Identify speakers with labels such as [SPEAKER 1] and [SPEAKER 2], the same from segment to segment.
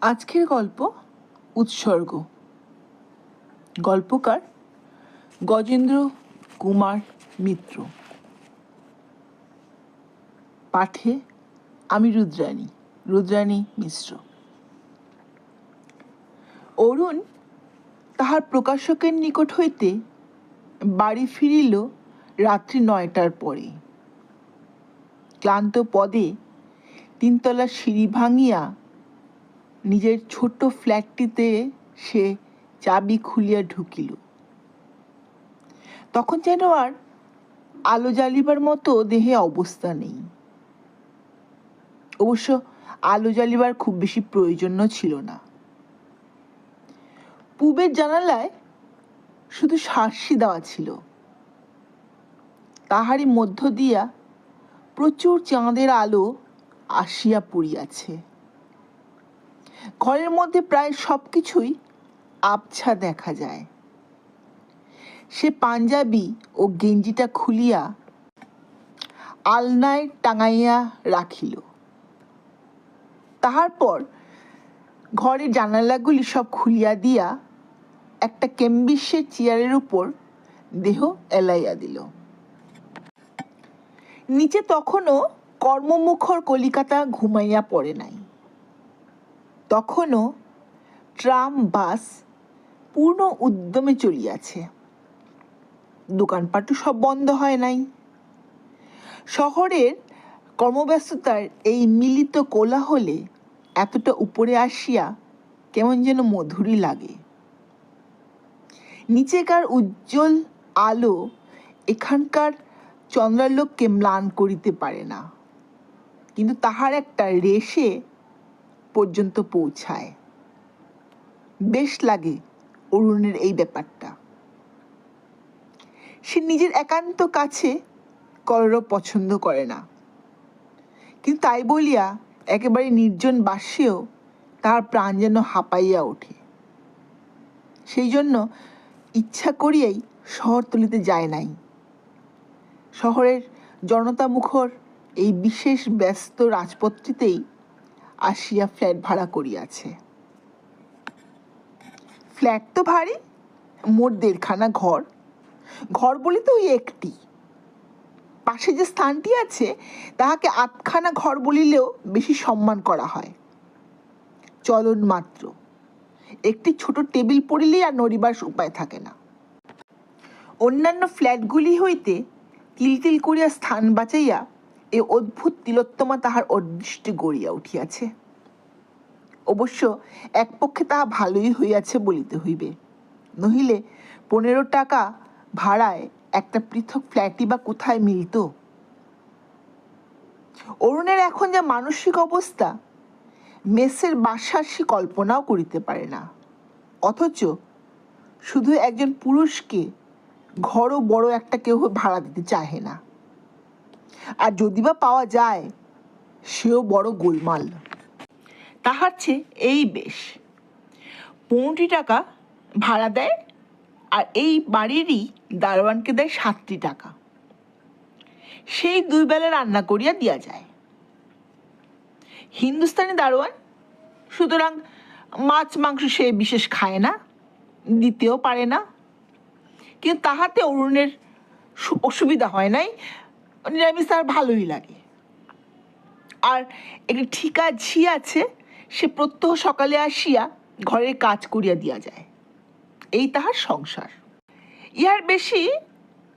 [SPEAKER 1] আজকের গল্প উৎসর্গ। গল্পকার গজেন্দ্র কুমার মিত্র। পাঠে আমি রুদ্রাণী রুদ্রাণী মিশ্র। অরুণ তাহার প্রকাশকের নিকট হইতে বাড়ি ফিরিল রাত্রি নয়টার পরে। ক্লান্ত পদে তিনতলা সিঁড়ি ভাঙিয়া নিজের ছোট্ট ফ্ল্যাটটিতে সে চাবি খুলিয়া ঢুকিল। তখন যেন আর আলো জ্বালিবার মতো দেহে অবস্থা নেই। অবশ্য আলো জ্বালিবার খুব বেশি প্রয়োজনও ছিল না। পূবের জানালায় শুধু সার্সি দেওয়া ছিল। তাহারই মধ্য দিয়া প্রচুর চাঁদের আলো আসিয়া পড়িয়াছে। ঘরের মধ্যে প্রায় সব কিছুই আবছা দেখা যায়। সে পাঞ্জাবি ও গেঞ্জিটা খুলিয়া আলনায় টাঙাইয়া রাখিল। তাহার পর ঘরের জানালাগুলি সব খুলিয়া দিয়া একটা কেম্বিসের চেয়ারের উপর দেহ এলাইয়া দিল। নিচে তখনও কর্মমুখর কলিকাতা ঘুমাইয়া পড়ে নাই। তখনও ট্রাম বাস পূর্ণ উদ্যমে চলিয়াছে। দোকানপাটও সব বন্ধ হয় নাই। শহরের কর্মব্যস্ততার এই মিলিত কোলাহলে এতটা উপরে আসিয়া কেমন যেন মধুরই লাগে। নিচেকার উজ্জ্বল আলো এখানকার চন্দ্রালোককে ম্লান করিতে পারে না। কিন্তু তাহার একটা রেশে পর্যন্ত পৌঁছায়। বেশ লাগে অরুণের এই ব্যাপারটা। সে নিজের একান্ত কাছে করারও পছন্দ করে না। কিন্তু তাই বলিয়া একেবারে নির্জন বাসেও তার প্রাণ যেন হাঁপাইয়া ওঠে। সেই জন্য ইচ্ছা করিয়াই শহরতলিতে যায় নাই। শহরের জনতামুখর এই বিশেষ ব্যস্ত রাজপথটিতেই আসিয়া ফ্ল্যাট ভাড়া করিয়াছে। ফ্ল্যাট তো ভারী, মোট দেড়খানা ঘর। ঘর বলে তো ওই একটি। পাশে যে স্থানটি আছে, তাহাকে আটখানা ঘর বলিলেও বেশি সম্মান করা হয়। চলন মাত্র। একটি ছোট টেবিল পড়িলেই আর নড়িবার উপায় থাকে না। অন্যান্য ফ্ল্যাটগুলি হইতে তিলতিল করিয়া স্থান বাঁচাইয়া এ অদ্ভুত তিলোত্তমা তাহার অদৃষ্টি গড়িয়া উঠিয়াছে। অবশ্য এক পক্ষে তাহা ভালোই হইয়াছে বলিতে হইবে। নহিলে পনেরো টাকা ভাড়ায় একটা পৃথক ফ্ল্যাটই বা কোথায় মিলত? অরুণের এখন যা মানসিক অবস্থা, মেসের বাসার সে কল্পনাও করিতে পারে না। অথচ শুধু একজন পুরুষকে ঘরও বড় একটা কেউ ভাড়া দিতে চাহে না। আর যদি বা পাওয়া যায়, সেও বড় গোলমাল। তাহার চেয়ে এই বেশ। পনেরোটি টাকা ভাড়া দেয় আর এই বাড়িরই দারোয়ানকে দেয় সাতটি টাকা। সেই দুই বেলা রান্না করিয়া দিয়া যায়। হিন্দুস্তানি দারোয়ান, সুতরাং মাছ, মাংস সে বিশেষ খায় না, দিতেও পারে না। কিন্তু তাহাতে অরুণের অসুবিধা হয় নাই। নিরামিষ তার ভালোই লাগে। আর একটি ঠিকা ঝি আছে, সে প্রত্যহ সকালে আসিয়া ঘরের কাজ করিয়া দিয়া যায়। এই তাহার সংসার। ইহার বেশি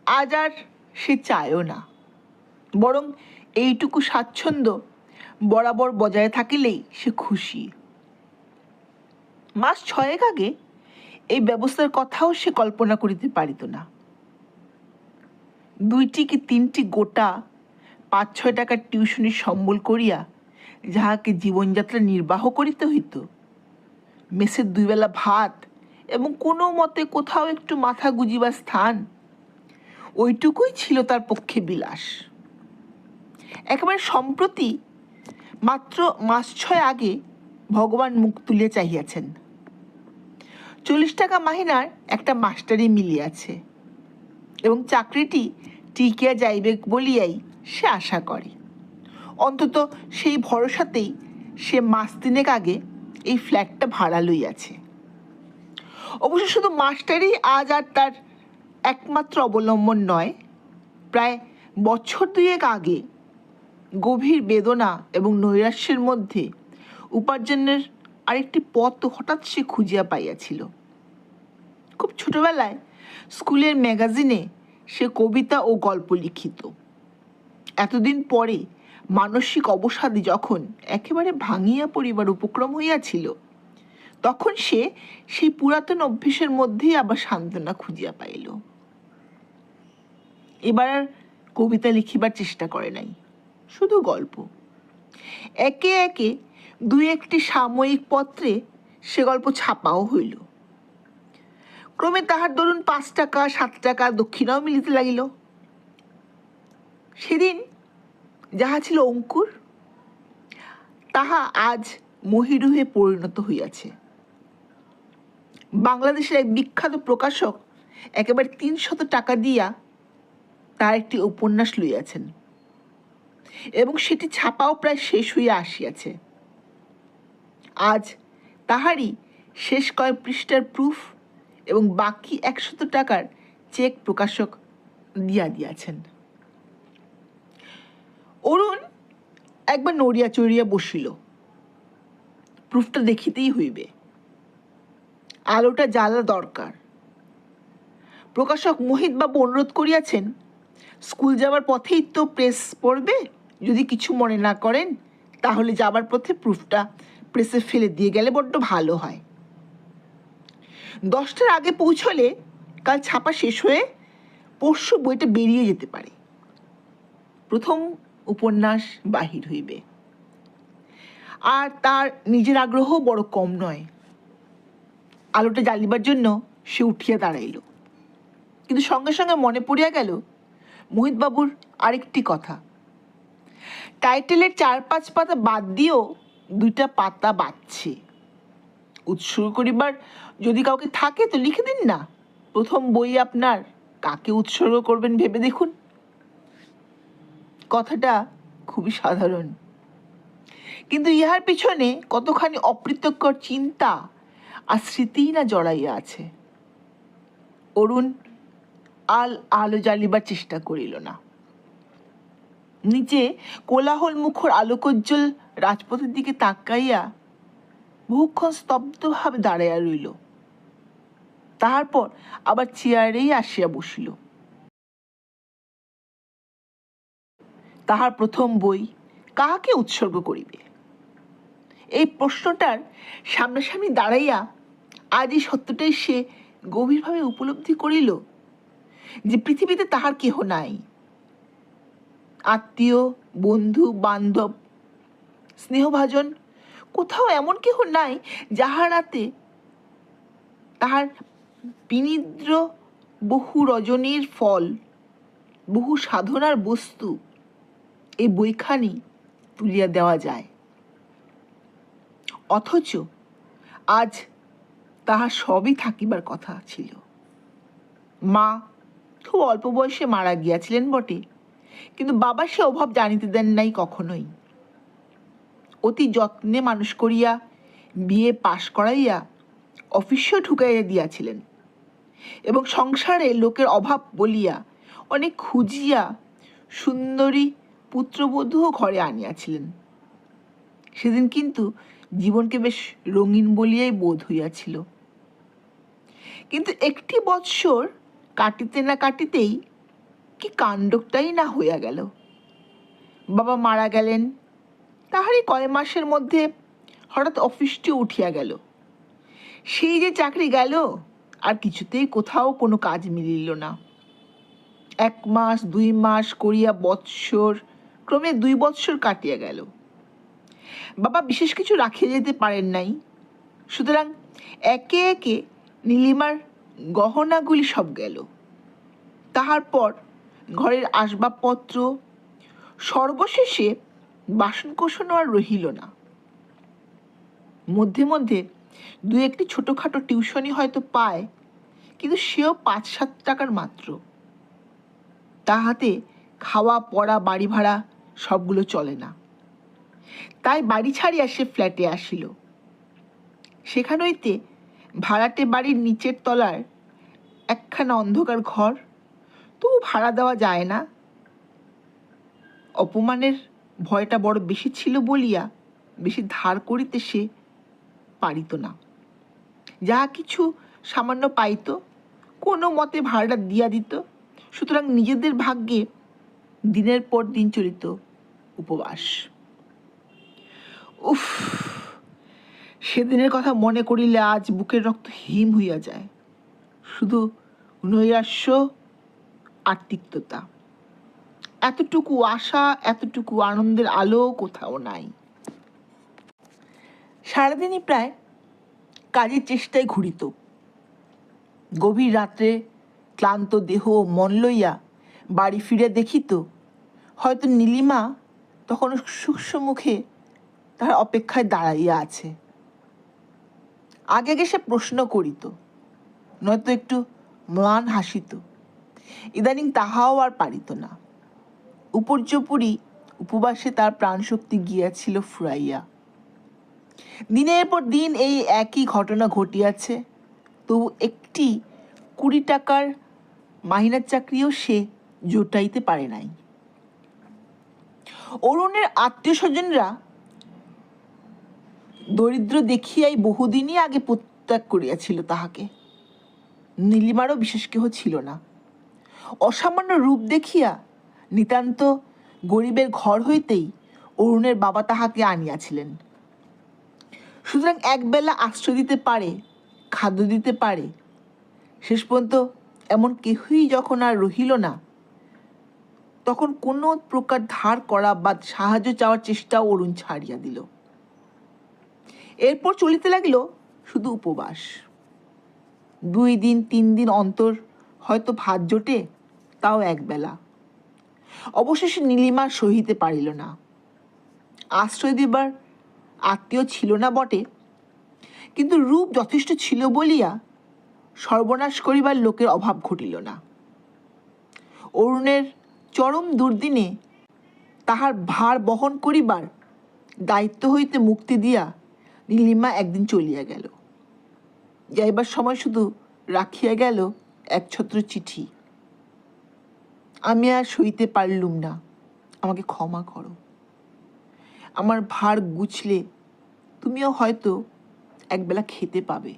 [SPEAKER 1] আজ আর সে চায়ও না। বরং এইটুকু স্বাচ্ছন্দ্য বরাবর বজায় থাকিলেই সে খুশি। মাস ছয়েক আগে এই ব্যবস্থার কথাও সে কল্পনা করিতে পারিত না। দুইটি কি তিনটি গোটা পাঁচ ছয় টাকার টিউশনি সম্বল করিয়া যাহাকে জীবনযাত্রা নির্বাহ করিতে হইত? মেসের দুইবেলা ভাত এবং কোনো মতে কোথাও একটু মাথা গুজিবার স্থান, ওইটুকুই ছিল তার পক্ষে বিলাস। একেবারে সম্প্রতি মাত্র মাস ছয় আগে ভগবান মুখ তুলিয়া চাহিয়াছেন। চল্লিশ টাকা মাহিনার একটা মাস্টারি মিলিয়াছে। এবং চাকরিটি টিকিয়া যাইবে বলিয়াই সে আশা করে। অন্তত সেই ভরসাতেই সে মাস তিনেক আগে এই ফ্ল্যাটটা ভাড়া লইয়াছে। অবশ্য শুধু মাস্টারই আজ আর তার একমাত্র অবলম্বন নয়, প্রায় বছর দুয়েক আগে গভীর বেদনা এবং নৈরাশ্যের মধ্যে উপার্জনের আরেকটি পথ হঠাৎ সে খুঁজিয়া পাইয়াছিল। খুব ছোটবেলায় স্কুলের ম্যাগাজিনে সে কবিতা ও গল্প লিখিত। এতদিন পরে মানসিক অবসাদে যখন একেবারে ভাঙিয়া পড়িবার উপক্রম হইয়াছিল, তখন সে সেই পুরাতন অভ্যেসের মধ্যেই আবার সান্ত্বনা খুঁজিয়া পাইল। এবার আর কবিতা লিখিবার চেষ্টা করে নাই, শুধু গল্প। একে একে দুই একটি সাময়িক পত্রে সে গল্প ছাপাও হইল। ক্রমে তাহার দরুন পাঁচ টাকা, সাত টাকা দক্ষিণাও মিলিতে লাগিল। সেদিন যাহা ছিল অঙ্কুর, তাহা আজ মহিরুহে পরিণত হইয়াছে। বাংলাদেশের এক বিখ্যাত প্রকাশক একেবারে তিনশত টাকা দিয়া তার একটি উপন্যাস লইয়াছেন এবং সেটি ছাপাও প্রায় শেষ হইয়া আসিয়াছে। আজ তাহারই শেষ কয়েক পৃষ্ঠার প্রুফ এবং বাকি একশত টাকার চেক প্রকাশক দিয়া দিয়াছেন। অরুণ একবার নড়িয়া চড়িয়া বসিল। প্রুফটা দেখিতেই হইবে। আলোটা জ্বালা দরকার। প্রকাশক মোহিত মোহিতবাবু অনুরোধ করিয়াছেন, স্কুল যাবার পথেই তো প্রেস পড়বে, যদি কিছু মনে না করেন, তাহলে যাবার পথে প্রুফটা প্রেসে ফেলে দিয়ে গেলে বড্ড ভালো হয়। দশটার আগে পৌঁছলে কাল ছাপা শেষ হয়ে পরশু বইটা বেরিয়ে যেতে পারে। প্রথম উপন্যাস বাহির হইবে। আর তার নিজের আগ্রহ বড় কম নয়। আলোটা জ্বালিবার জন্য সে উঠিয়া দাঁড়াইল। কিন্তু সঙ্গে সঙ্গে মনে পড়িয়া গেল, মোহিতবাবুর আরেকটি কথা। টাইটেলের চার পাঁচ পাতা বাদ দিয়েও দুইটা পাতা বাঁচছে উৎসর্গ করিবার যদি কাউকে থাকে তো লিখে দিন না। প্রথম বই আপনার, কাকে উৎসর্গ করবেন ভেবে দেখুন। কথাটা খুবই সাধারণ। কিন্তু ইহার পিছনে কতখানি অপ্রীতকর চিন্তা আর স্মৃতিই না জড়াইয়া আছে? অরুণ আল আলো জ্বালিবার চেষ্টা করিল না। নিচে কোলাহল মুখর আলোকোজ্জ্বল রাজপথের দিকে তাকাইয়া বহুক্ষণ স্তব্ধভাবে দাঁড়াইয়া রইল। তাহার পর আবার চেয়ারেই আসিয়া বসিল। তাহার প্রথম বই কাহাকে উৎসর্গ করিবে? এই প্রশ্নটার সামনাসামনি দাঁড়াইয়া আজ এই সত্যটাই সে গভীরভাবে উপলব্ধি করিল যে পৃথিবীতে তাহার কেহ নাই। আত্মীয়, বন্ধু, বান্ধব, স্নেহভাজন কোথাও এমন কেহ নাই যাহারাতে তাহার বিনিদ্র বহু রজনীর ফল, বহু সাধনার বস্তু এই বইখানি তুলিয়া দেওয়া যায়। অথচ আজ তাহা সবই থাকিবার কথা ছিল। মা খুব অল্প বয়সে মারা গিয়াছিলেন বটে, কিন্তু বাবা সে অভাব জানিতে দেন নাই কখনোই। অতি যত্নে মানুষ করিয়া বিয়ে পাশ করাইয়া অফিসেও ঢুকাইয়া দিয়াছিলেন এবং সংসারে লোকের অভাব বলিয়া অনেক খুঁজিয়া সুন্দরী পুত্রবধূও ঘরে আনিয়াছিলেন। সেদিন কিন্তু জীবনকে বেশ রঙিন বলিয়াই বোধ হইয়াছিল। কিন্তু একটি বৎসর কাটিতে না কাটিতেই কি কাণ্ডটাই না হইয়া গেল। বাবা মারা গেলেন তাহারই কয় মাসের মধ্যে হঠাৎ অফিসটি উঠিয়া গেল। সেই যে চাকরি গেল, আর কিছুতেই কোথাও কোনো কাজ মিলিল না। এক মাস, দুই মাস করিয়া বৎসর, ক্রমে দুই বৎসর কাটিয়া গেল। বাবা বিশেষ কিছু রাখিয়া যেতে পারেন নাই। সুতরাং একে একে নীলিমার গহনাগুলি সব গেল। তাহার পর ঘরের আসবাবপত্র, সর্বশেষে বাসনকোসনও আর রহিল না। মধ্যে মধ্যে দু একটি ছোটোখাটো টিউশনই হয়তো পায়, কিন্তু সেও পাঁচ সাত টাকার মাত্র। তাহাতে খাওয়া, পড়া, বাড়ি ভাড়া সবগুলো চলে না। তাই বাড়ি ছাড়িয়া সে ফ্ল্যাটে আসিল। সেখান হইতে ভাড়াটে বাড়ির নিচের তলার একখানা অন্ধকার ঘর। তবু ভাড়া দেওয়া যায় না। অপমানের ভয়টা বড় বেশি ছিল বলিয়া, বেশি ধার করিতে সে পারিত না। যা কিছু সামান্য পাইত, কোনো মতে ভাড়াটা দিয়া দিত। সুতরাং নিজেদের ভাগ্যে দিনের পর দিন চলিত উপবাস। উফ, সেদিনের কথা মনে করিলে আজ বুকের রক্ত হিম হইয়া যায়। শুধু নৈরাশ্য আর এতটুকু আশা, এতটুকু আনন্দের আলো কোথাও নাই। সারাদিনই প্রায় কাজের চেষ্টায় ঘুরিত। গভীর রাত্রে ক্লান্ত দেহ মন লইয়া বাড়ি ফিরে দেখিত, হয়তো নীলিমা তখন সূক্ষ্ম মুখে তার অপেক্ষায় দাঁড়াইয়া আছে। আগে আগে সে প্রশ্ন করিত, নয়তো একটু ম্লান হাসিত। ইদানিং তাহাও আর পারিত না। উপর্যপুরি উপবাসে তার প্রাণশক্তি গিয়াছিল ফুরাইয়া। দিনের পর দিন এই একই ঘটনা ঘটিয়াছে। তবু একটি কুড়ি টাকার মাহিনার চাকরিও সে জোটাইতে পারে নাই। অরুণের আত্মীয় স্বজনরা দরিদ্র দেখিয়াই বহুদিনই আগে প্রত্যাগ করিয়াছিল তাহাকে। নীলিমারও বিশেষ কেহ ছিল না। অসামান্য রূপ দেখিয়া নিতান্ত গরিবের ঘর হইতেই অরুণের বাবা তাহাকে আনিয়াছিলেন। সুতরাং একবেলা আশ্রয় দিতে পারে, খাদ্য দিতে পারে, শেষ পর্যন্ত এমন কেহই যখন আর রহিল না, তখন কোনো প্রকার ধার করা বা সাহায্য চাওয়ার চেষ্টাও অরুণ ছাড়িয়া দিল। এরপর চলিতে লাগিল শুধু উপবাস। দুই দিন, তিন দিন অন্তর হয়তো ভাত জোটে, তাও একবেলা। অবশেষে নীলিমা সহিতে পারিল না। আশ্রয় দিবার আত্মীয় ছিল না বটে, কিন্তু রূপ যথেষ্ট ছিল বলিয়া সর্বনাশ করিবার লোকের অভাব ঘটিল না। অরুণের চরম দুর্দিনে তাহার ভার বহন করিবার দায়িত্ব হইতে মুক্তি দিয়া নীলিমা একদিন চলিয়া গেল। যাইবার সময় শুধু রাখিয়া গেল একছত্র চিঠি আমি আর সইতে পারলুম না। আমাকে ক্ষমা করো। আমার ভার গুছলে তুমিও হয়তো একবেলা খেতে পাবে।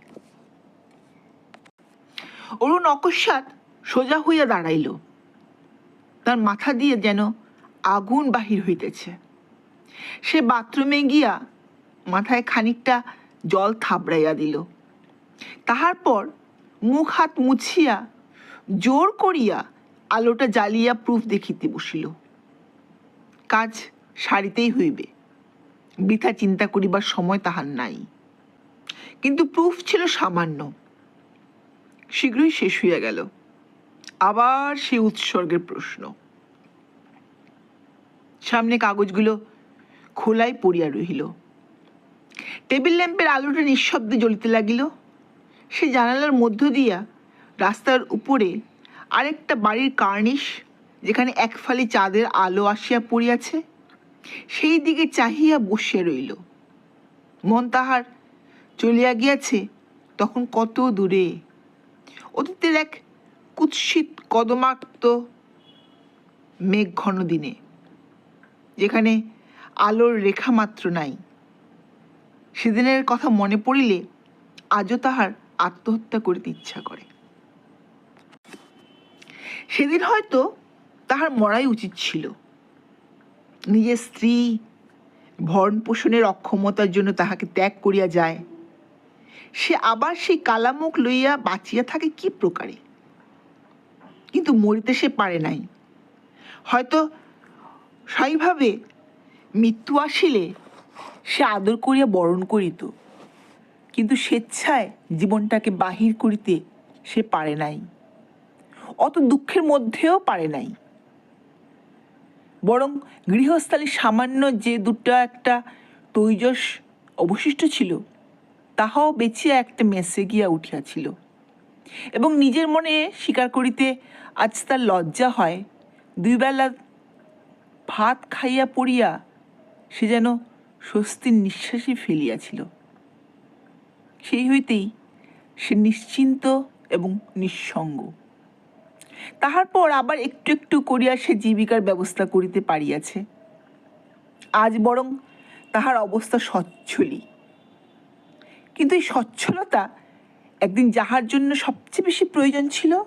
[SPEAKER 1] অরুণ অকস্মাৎ সোজা হইয়া দাঁড়াইল। তার মাথা দিয়ে যেন আগুন বাহির হইতেছে। সে বাথরুমে গিয়া মাথায় খানিকটা জল থাবড়াইয়া দিল। তাহার পর মুখ হাত মুছিয়া জোর করিয়া আলোটা জ্বালিয়া প্রুফ দেখিতে বসিল। কাজ সারিতেই হইবে। বৃথা চিন্তা করিবার সময় তাহার নাই। কিন্তু প্রুফ ছিল সামান্য। শীঘ্রই শেষ হইয়া গেল। আবার সে উৎসর্গের প্রশ্ন। সামনে কাগজগুলো খোলাই পড়িয়া রহিল। টেবিল ল্যাম্পের আলোটা নিঃশব্দে জ্বলিতে লাগিল। সে জানালার মধ্য দিয়া রাস্তার উপরে আরেকটা বাড়ির কার্নিশ, যেখানে এক ফালি চাঁদের আলো আসিয়া পড়িয়াছে, সেই দিকে চাহিয়া বসিয়া রইল। মন তাহার চলিয়া গিয়াছে তখন কত দূরে। অতীতের এক কুৎসিত কদমাক্ত মেঘ ঘন দিনে, যেখানে আলোর রেখা মাত্র নাই। সেদিনের কথা মনে পড়িলে আজও তাহার আত্মহত্যা করিতে ইচ্ছা করে। সেদিন হয়তো তাহার মরাই উচিত ছিল। নিজের স্ত্রী ভরণ পোষণের অক্ষমতার জন্য তাহাকে ত্যাগ করিয়া যায়। সে আবার সেই কালামুখ লইয়া বাঁচিয়া থাকে কি প্রকারে? কিন্তু মরিতে সে পারে নাই। হয়তো স্বাভাবে মৃত্যু আসিলে সে আদর করিয়া বরণ করিত, কিন্তু স্বেচ্ছায় জীবনটাকে বাহির করিতে সে পারে নাই। অত দুঃখের মধ্যেও পারে নাই। বরং গৃহস্থালীর সামান্য যে দুটো একটা তৈজস অবশিষ্ট ছিল, তাহাও বেচিয়া একটা মেসে গিয়া উঠিয়াছিল এবং নিজের মনে স্বীকার করিতে আজ তার লজ্জা হয়, দুইবেলা ভাত খাইয়া পড়িয়া সে যেন স্বস্তির নিঃশ্বাসই ফেলিয়াছিল। সেই হইতেই সে নিশ্চিন্ত এবং নিঃসঙ্গ। তাহার পর আবার একটু একটু করিয়া সে জীবিকার ব্যবস্থা করিতে পারিয়াছে। আজ বরং তাহার অবস্থা সচ্ছলই। কিন্তু এই সচ্ছলতা একদিন যাহার জন্য সবচেয়ে বেশি প্রয়োজন ছিল,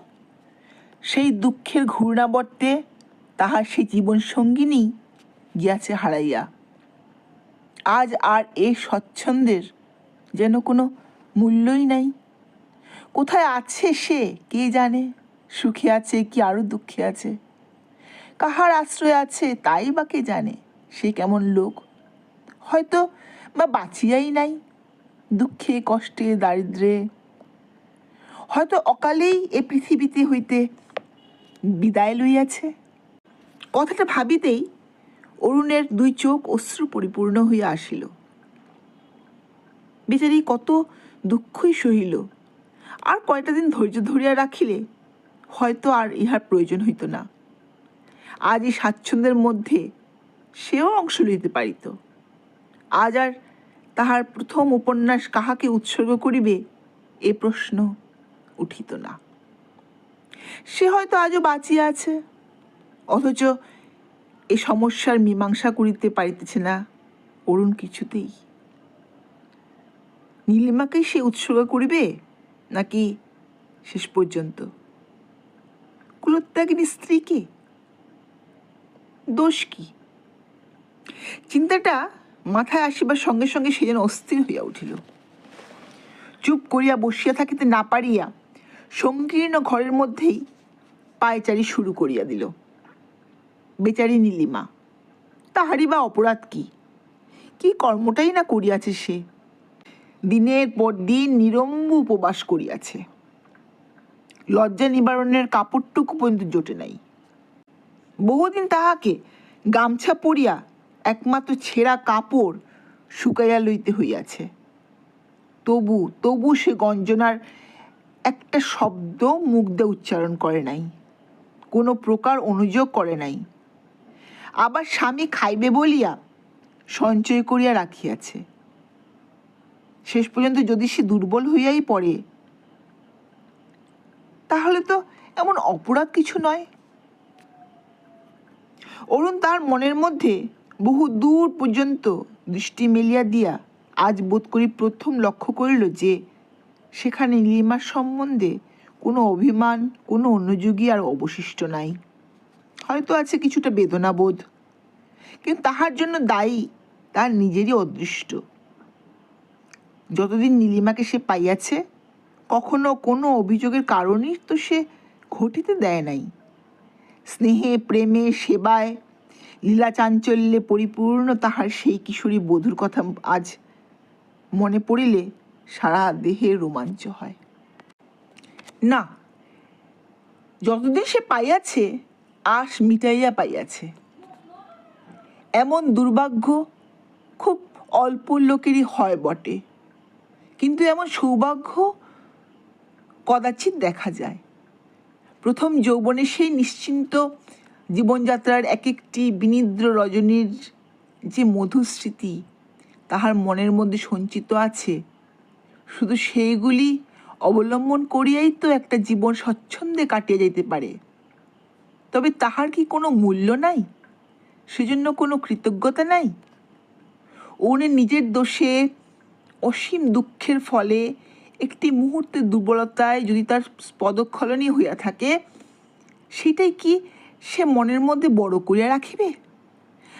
[SPEAKER 1] সেই দুঃখের ঘূর্ণাবর্তে তাহার সেই জীবন সঙ্গিনী গিয়াছে হারাইয়া। আজ আর এ স্বচ্ছন্দের যেন কোনো মূল্যই নাই। কোথায় আছে সে, কে জানে? সুখে আছে কি আরও দুঃখে আছে? কাহার আশ্রয় আছে তাই বা কে জানে? সে কেমন লোক? হয়তো বা বাঁচিয়াই নাই দুঃখে, কষ্টে, দারিদ্রে। হয়তো অকালেই এ পৃথিবীতে হইতে বিদায় লইয়াছে। কথাটা ভাবিতেই অরুণের দুই চোখ অশ্রু পরিপূর্ণ হইয়া আসিল। বেচারি কত দুঃখই সহিল। আর কয়টা দিন ধৈর্য ধরিয়া রাখিলে হয়তো আর ইহার প্রয়োজন হইত না। আজ এই স্বাচ্ছন্দ্যের মধ্যে সেও অংশ লইতে পারিত। আজ আর তাহার প্রথম উপন্যাস কাহাকে উৎসর্গ করিবে এ প্রশ্ন উঠিত না। সে হয়তো আজও বাঁচিয়া আছে, অথচ এ সমস্যার মীমাংসা করিতে পারিতেছে না অরুণ কিছুতেই। নীলিমাকেই সে উৎসর্গ করিবে নাকি শেষ পর্যন্ত? কুলোত্যাগিনী স্ত্রীকে দোষ কি? চিন্তাটা মাথায় আসিবার সঙ্গে সঙ্গে সে যেন অস্থির হইয়া উঠিল। চুপ করিয়া বসিয়া থাকিতে না পারিয়া সংকীর্ণ ঘরের মধ্যেই পায়চারি শুরু করিয়া দিল। বেচারি নীলিমা, তাহারই বা অপরাধ কি? কি কর্মটাই না করিয়াছে সে? দিনের পর দিন নিরম্ব উপবাস করিয়াছে। লজ্জা নিবারণের কাপড়টুকু পর্যন্ত জোটে নাই। বহুদিন তাহাকে গামছা পরিয়া একমাত্র ছেঁড়া কাপড় শুকাইয়া লইতে হইয়াছে। তবু তবু সে গঞ্জনার একটা শব্দ মুখ দিয়ে উচ্চারণ করে নাই। কোনো প্রকার অনুযোগ করে নাই। আবার স্বামী খাইবে বলিয়া সঞ্চয় করিয়া রাখিয়াছে। শেষ পর্যন্ত যদি সে দুর্বল হইয়াই পড়ে তাহলে তো এমন অপরাধ কিছু নয়। অরুণ তার মনের মধ্যে বহু দূর পর্যন্ত দৃষ্টি মেলিয়া দিয়া আজ বোধ করি প্রথম লক্ষ্য করিল যে, সেখানে নীলিমার সম্বন্ধে কোনো অভিমান, কোনো অনুযোগী আর অবশিষ্ট নাই। হয়তো আছে কিছুটা বেদনাবোধ, কিন্তু তাহার জন্য দায়ী তার নিজেরই অদৃষ্ট। যতদিন নীলিমাকে সে পাইয়াছে কখনো কোনো অভিযোগের কারণই তো সে ঘটিতে দেয় নাই। স্নেহে, প্রেমে, সেবায়, লীলা চাঞ্চল্যে পরিপূর্ণ তাহার সেই কিশোরী বধুর কথা আজ মনে পড়িলে সারা দেহে রোমাঞ্চ হয়। না, যতদিন সে পাইয়াছে, আশ মিটাইয়া পাইয়াছে। এমন দুর্ভাগ্য খুব অল্প লোকেরই হয় বটে। কিন্তু এমন সৌভাগ্য কদাচিৎ দেখা যায়। প্রথম যৌবনে সেই নিশ্চিন্ত জীবনযাত্রার এক একটি বিনিদ্র রজনীর যে মধুর স্মৃতি তাহার মনের মধ্যে সঞ্চিত আছে। শুধু সেইগুলি অবলম্বন করিয়াই তো একটা জীবন স্বচ্ছন্দে কাটিয়ে যাইতে পারে। তবে তাহার কি কোনো মূল্য নাই? সেজন্য কোনো কৃতজ্ঞতা নাই? ওনের নিজের দোষে অসীম দুঃখের ফলে একটি মুহূর্তের দুর্বলতায় যদি তার পদক্ষলনই হইয়া থাকে, সেটাই কি সে মনের মধ্যে বড় করিয়া রাখিবে?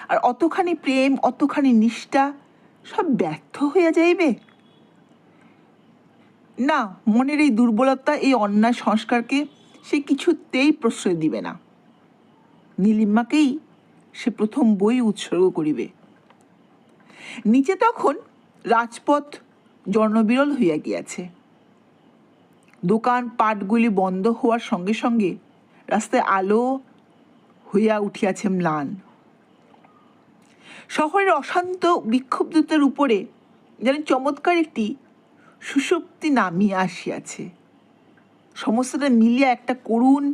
[SPEAKER 1] আর অতখানি প্রেম, অতখানি নিষ্ঠা সব ব্যর্থ হইয়া যাইবে? না, মনের এই দুর্বলতা, এই অন্যায় সংস্কারকে সে কিছুতেই প্রশ্রয় দিবে না। নীলিমাকেই সে প্রথম বই উৎসর্গ করিবে। নিচে তখন রাজপথ জনবিরল হইয়া গিয়াছে। দোকান পাটগুলি বন্ধ হওয়ার সঙ্গে সঙ্গে রাস্তায় আলো হইয়া উঠিয়াছে ম্লান। শহরের অশান্ত বিক্ষুব্ধতার উপরে যেন চমৎকার একটি সুষুপ্তি নামিয়া আসিয়াছে। সমস্তটা মিলিয়া একটা করুণ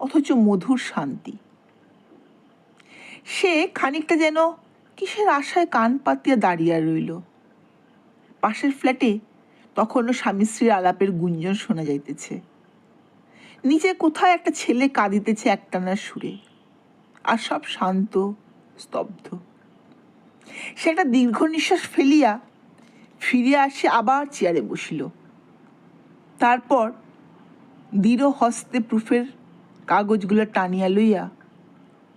[SPEAKER 1] অথচ মধুর শান্তি। সে খানিকটা যেন কিসের আশায় কান পাতিয়া দাঁড়িয়ে রইল। পাশের ফ্ল্যাটে তখনও স্বামী স্ত্রীর আলাপের গুঞ্জন শোনা যাইতেছে। নিচে কোথায় একটা ছেলে কাঁদিতেছে একটানার সুরে। আর সব শান্ত, স্তব্ধ। সে একটা দীর্ঘ নিঃশ্বাস ফেলিয়া ফিরিয়া আসে আবার চেয়ারে বসিল। তারপর দৃঢ় হস্তে প্রুফের কাগজগুলো টানিয়া লইয়া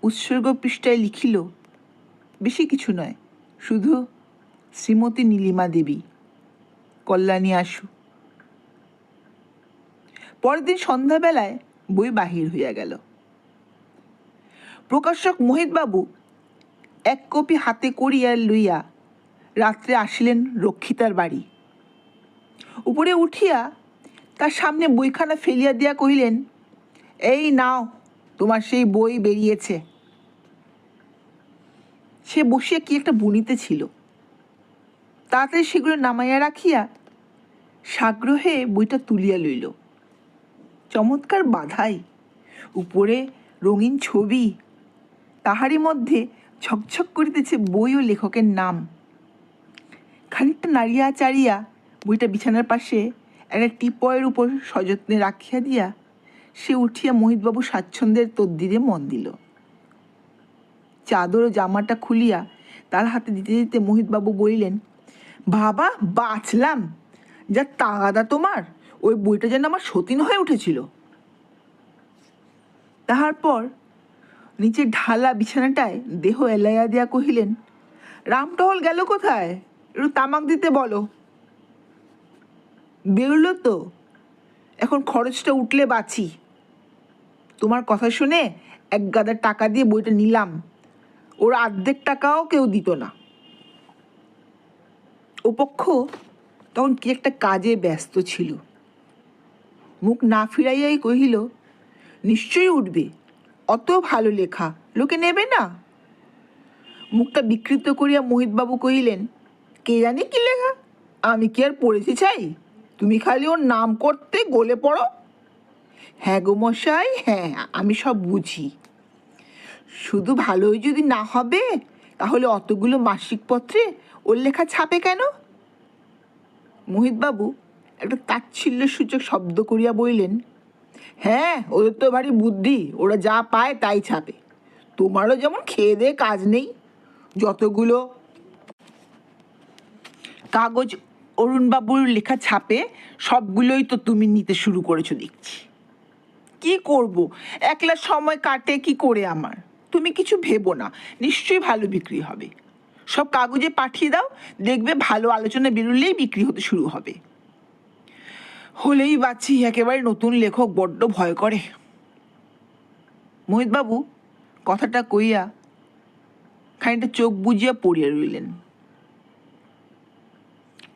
[SPEAKER 1] উৎসর্গ পৃষ্ঠায় লিখিল, বেশি কিছু নয়, শুধু শ্রীমতী নীলিমা দেবী। কল্যাণী আশু পরের দিন সন্ধ্যাবেলায় বই বাহির হইয়া গেল। প্রকাশক মোহিতবাবু এক কপি হাতে করিয়া লইয়া রাত্রে আসিলেন রক্ষিতার বাড়ি। উপরে উঠিয়া তার সামনে বইখানা ফেলিয়া দিয়া কহিলেন, এই নাও, তোমার সেই বই বেরিয়েছে। সে বসিয়া কি একটা বুনিতে ছিল। তাড়াতাড়ি সেগুলো নামাইয়া রাখিয়া সাগ্রহে বইটা তুলিয়া লইল। চমৎকার বাধাই। উপরে রঙিন ছবি। তাহারই মধ্যে ছকছক করিতেছে বই ও লেখকের নাম। খানিকটা নাড়িয়া চাড়িয়া বইটা বিছানার পাশে একটা টিপয়ের উপর সযত্নে রাখিয়া দিয়া সে উঠিয়া মোহিতবাবু স্বাচ্ছন্দ্যের তদ্দিরে মন দিল। চাদর ও জামাটা খুলিয়া তার হাতে দিতে দিতে মোহিতবাবু বলিলেন বাবা, বাঁচলাম। যা তাগাদা তোমার। ওই বইটা যেন আমার সতীন হয়ে উঠেছিল। তাহার পর নিচে ঢালা বিছানাটায় দেহ এলাইয়া দিয়া কহিলেন, রামটহল গেল কোথায়? একটু তামাক দিতে বলো। বেরোলো তো। এখন খরচটা উঠলে বাঁচি। তোমার কথা শুনে এক গাদা টাকা দিয়ে বইটা নিলাম। ওর অর্ধেক টাকাও কেউ দিত না। ও পক্ষ তখন কি একটা কাজে ব্যস্ত ছিল। মুখ না ফিরাইয়াই কহিল, নিশ্চয়ই উঠবে। অত ভালো লেখা, লোকে নেবে না? মুখটা বিকৃত করিয়া মোহিতবাবু কহিলেন, কে জানে কি লেখা? আমি কি আর পড়েছি চাই তুমি খালি ওর নাম করতে গলে পড়ো? হ্যাঁ গো মশাই হ্যাঁ আমি সব বুঝি। শুধু ভালোই যদি না হবে, তাহলে অতগুলো মাসিক পত্রে ওর লেখা ছাপে কেন? মোহিতবাবু একটা তাচ্ছিল্য সূচক শব্দ করিয়া বললেন হ্যাঁ ওদের তো ভারী বুদ্ধি, ওরা যা পায় তাই ছাপে। তোমারও যেমন খেয়ে দিয়ে কাজ নেই। যতগুলো কাগজ অরুণবাবুর লেখা ছাপে, সবগুলোই তো তুমি নিতে শুরু করেছ দেখছি। কি করব? একলা সময় কাটে কি করে আমার? তুমি কিছু ভেবো না, নিশ্চয়ই ভালো বিক্রি হবে। সব কাগজে পাঠিয়ে দাও, দেখবে ভালো আলোচনা বেরোলেই বিক্রি হতে শুরু হবে। হলেই বাঁচি একেবারে নতুন লেখক বড্ড ভয় করে। মোহিতবাবু, কথাটা কইয়া খানিকটা চোখ বুজিয়া পড়িয়া রইলেন।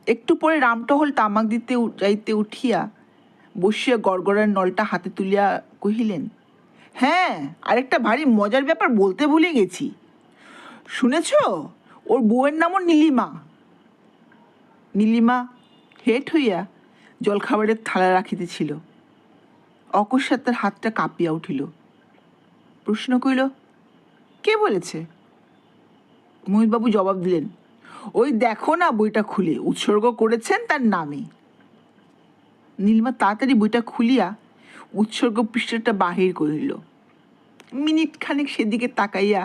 [SPEAKER 1] একটু পরে রামটহল তামাক দিতে যাইতে উঠিয়া বসিয়া গড়গড়ার নলটা হাতে তুলিয়া কহিলেন হ্যাঁ আরেকটা ভারী মজার ব্যাপার বলতে ভুলে গেছি। শুনেছ? ওর বউয়ের নামও নীলিমা। নীলিমা হেট হইয়া জলখাবারের থালা রাখিতেছিল। অকস্মাৎ তার হাতটা কাঁপিয়া উঠিল। প্রশ্ন করিল কে বলেছে? মোহিতবাবু জবাব দিলেন, ওই দেখো না বইটা খুলে, উৎসর্গ করেছেন তার নামে। নীলিমা তাড়াতাড়ি বইটা খুলিয়া উৎসর্গ পৃষ্ঠাটা বাহির করিল। মিনিট খানেক সেদিকে তাকাইয়া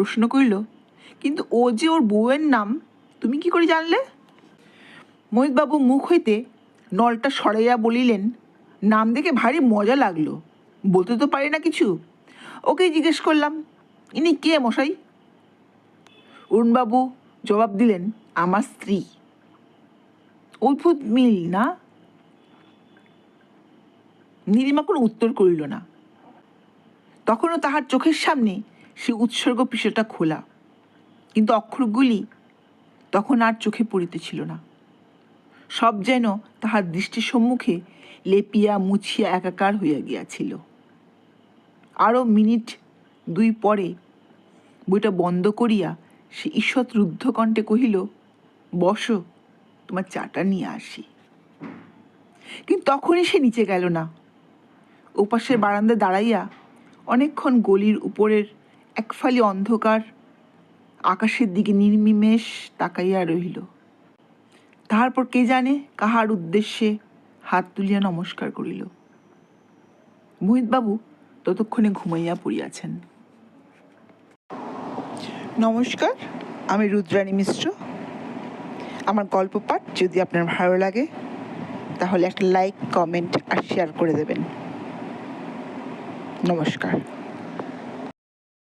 [SPEAKER 1] প্রশ্ন করিল কিন্তু ও যে ওর বউয়ের নাম, তুমি কি করে জানলে? মোহিতবাবু মুখ হইতে নলটা সরাইয়া বলিলেন, নাম দেখে ভারী মজা লাগল, বলতে তো পারি না কিছু। ওকেই জিজ্ঞেস করলাম, ইনি কে মশাই? অরুণবাবু জবাব দিলেন, আমার স্ত্রী। অদ্ভুত মিল না? নীলিমা কোনো উত্তর করিল না। তখনও তাহার চোখের সামনে সে উৎসর্গ পৃষ্ঠাটা খোলা। কিন্তু অক্ষরগুলি তখন আর চোখে পড়িতেছিল না। সব যেন তাহার দৃষ্টির সম্মুখে লেপিয়া মুছিয়া একাকার হইয়া গিয়াছিল। আরও মিনিট দুই পরে বইটা বন্ধ করিয়া সে ঈষৎ রুদ্ধকণ্ঠে কহিল, বসো, তোমার চাটা নিয়ে আসি। কিন্তু তখনই সে নিচে গেল না। ওপাশের বারান্দায় দাঁড়াইয়া অনেকক্ষণ গলির উপরের একফালি অন্ধকার আকাশের দিকে নির্মিমেষ তাকাইয়া রহিল। তাহার কে জানে কাহার উদ্দেশ্যে হাত তুলিয়া নমস্কার করিল। মোহিতবাবু ততক্ষণে ঘুমাইয়া পড়িয়াছেন। নমস্কার, আমি রুদ্রাণী মিশ্র। আমার গল্প পাঠ যদি আপনার ভালো লাগে, তাহলে একটা লাইক, কমেন্ট আর শেয়ার করে দেবেন। নমস্কার।